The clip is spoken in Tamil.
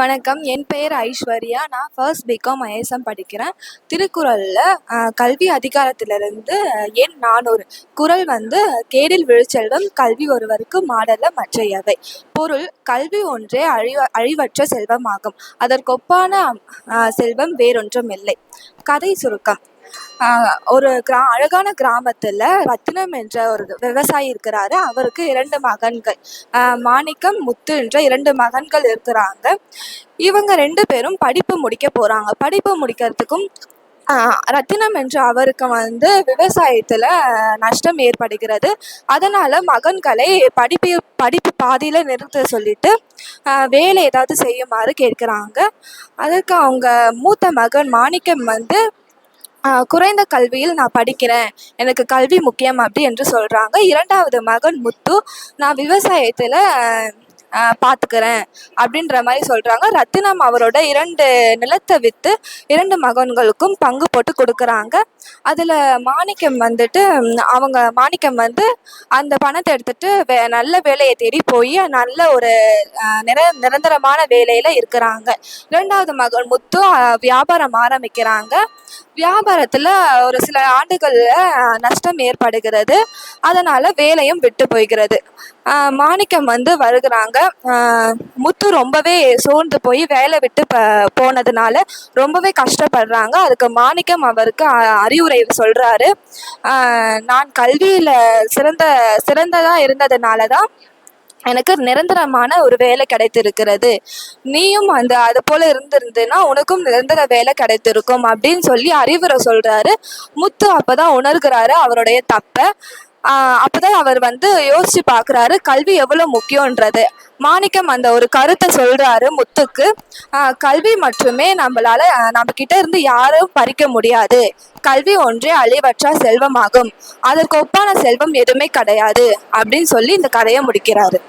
வணக்கம். என் பெயர் ஐஸ்வர்யா. நான் ஃபர்ஸ்ட் பிகாம் ஐஎஸ்எம் படிக்கிறேன். திருக்குறளில் கல்வி அதிகாரத்திலிருந்து எண் நானூறு. குறள் வந்து கேடில் விழுச்செல்வம் கல்வி ஒருவருக்கு மாடல மற்றையவை பொருள் கல்வி ஒன்றே அழிவ அழிவற்ற செல்வமாகும். அதற்கொப்பான செல்வம் வேறொன்றும் இல்லை. கதை சுருக்கம். ஒரு கிரா அழகான கிராமத்தில் ரத்தினம் என்ற ஒரு விவசாயி இருக்கிறாரு. அவருக்கு இரண்டு மகன்கள். மாணிக்கம் முத்து என்ற இரண்டு மகன்கள் இருக்கிறாங்க. இவங்க ரெண்டு பேரும் படிப்பு முடிக்க போகிறாங்க படிப்பு முடிக்கிறதுக்கும் ரத்தினம் என்ற அவருக்கு வந்து விவசாயத்தில் நஷ்டம் ஏற்படுகிறது. அதனால் மகன்களை படிப்பு படிப்பு பாதியில் நிறுத்த சொல்லிட்டு வேலை ஏதாவது செய்யுமாறு கேட்குறாங்க. அதுக்கு அவங்க மூத்த மகன் மாணிக்கம் வந்து குறைந்த கல்வியில் நான் படிக்கிறேன். எனக்கு கல்வி முக்கியம் அப்படி என்று சொல்கிறாங்க இரண்டாவது மகன் முத்து. நான் விவசாயத்தில் பார்த்துக்கிறேன் அப்படின்ற மாதிரி சொல்கிறாங்க ரத்தினம் அவரோட இரண்டு நிலத்தை விற்று இரண்டு மகன்களுக்கும் பங்கு போட்டு கொடுக்குறாங்க. அதில் மாணிக்கம் வந்துட்டு அவங்க மாணிக்கம் வந்து அந்த பணத்தை எடுத்துட்டு வே நல்ல வேலையை தேடி போய் நல்ல ஒரு நிர நிரந்தரமான வேலையில் இருக்கிறாங்க. இரண்டாவது மகன் முத்து வியாபாரம் ஆரம்பிக்கிறாங்க. வியாபாரத்தில் ஒரு சில ஆண்டுகளில் நஷ்டம் ஏற்படுகிறது. அதனால் வேலையும் விட்டு போய்கிறது. மாணிக்கம் வந்து வருகிறாங்க. முத்து ரொம்பவே சோர்ந்து போய் வேலை விட்டு ப போனதுனால ரொம்பவே கஷ்டப்படுறாங்க. அதுக்கு மாணிக்கம் அவருக்கு அ- அறிவுரை சொல்கிறாரு நான் கல்வியில் சிறந்த சிறந்ததாக இருந்ததுனால தான் எனக்கு நிரந்தரமான ஒரு வேலை கிடைத்திருக்கிறது. நீயும் அந்த அது போல இருந்திருந்தேன்னா உனக்கும் நிரந்தர வேலை கிடைத்திருக்கும் அப்படின்னு சொல்லி அறிவுரை சொல்றாரு. முத்து அப்பதான் உணர்கிறாரு அவருடைய தப்பை. அப்போதான் அவர் வந்து யோசிச்சு பார்க்குறாரு கல்வி எவ்வளோ முக்கியன்றது மாணிக்கம் அந்த ஒரு கருத்தை சொல்கிறாரு முத்துக்கு. கல்வி மட்டுமே நம்மளால நம்ம கிட்ட இருந்து யாரும் பறிக்க முடியாது. கல்வி ஒன்றே அழிவற்ற செல்வமாகும். அதற்கு ஒப்பான செல்வம் எதுவுமே கிடையாது அப்படின்னு சொல்லி இந்த கதையை முடிக்கிறாரு.